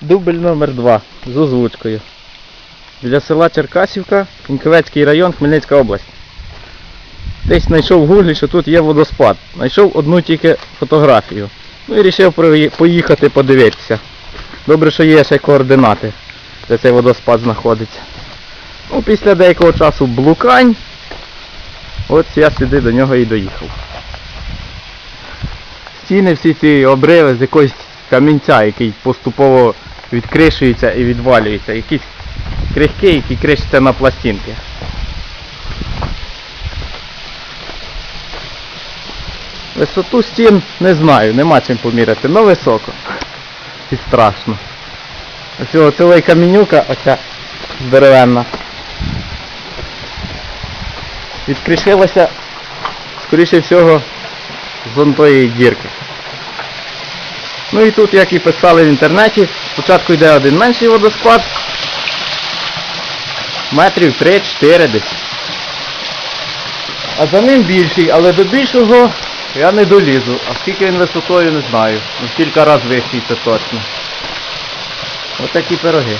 Дубль номер 2 з озвучкою. Біля села Черкасівка, Інковецький район, Хмельницька область. Десь знайшов в гуглі, що тут є водоспад. Знайшов одну тільки фотографію. Ну і вирішив поїхати подивитися. Добре, що є ще координати, де цей водоспад знаходиться. Ну, після деякого часу блукань. От я сюди до нього і доїхав. Стіни всі ці обриви з якогось камінця, який поступово відкришується і відвалюється. Якісь крихки, які кришаться на пластинки. Висоту стін не знаю, нема чим поміряти, але високо. І страшно. Ось цього цілий камінюка, оця здоровенна. Відкришилася, скоріше всього, з тої дірки. Ну і тут, як і писали в інтернеті, спочатку йде один менший водоспад, метрів 3-4 десь. А за ним більший, але до більшого я не долізу. А скільки він висотою не знаю. Ну, кілька разів вищий це точно. Ось такі пироги.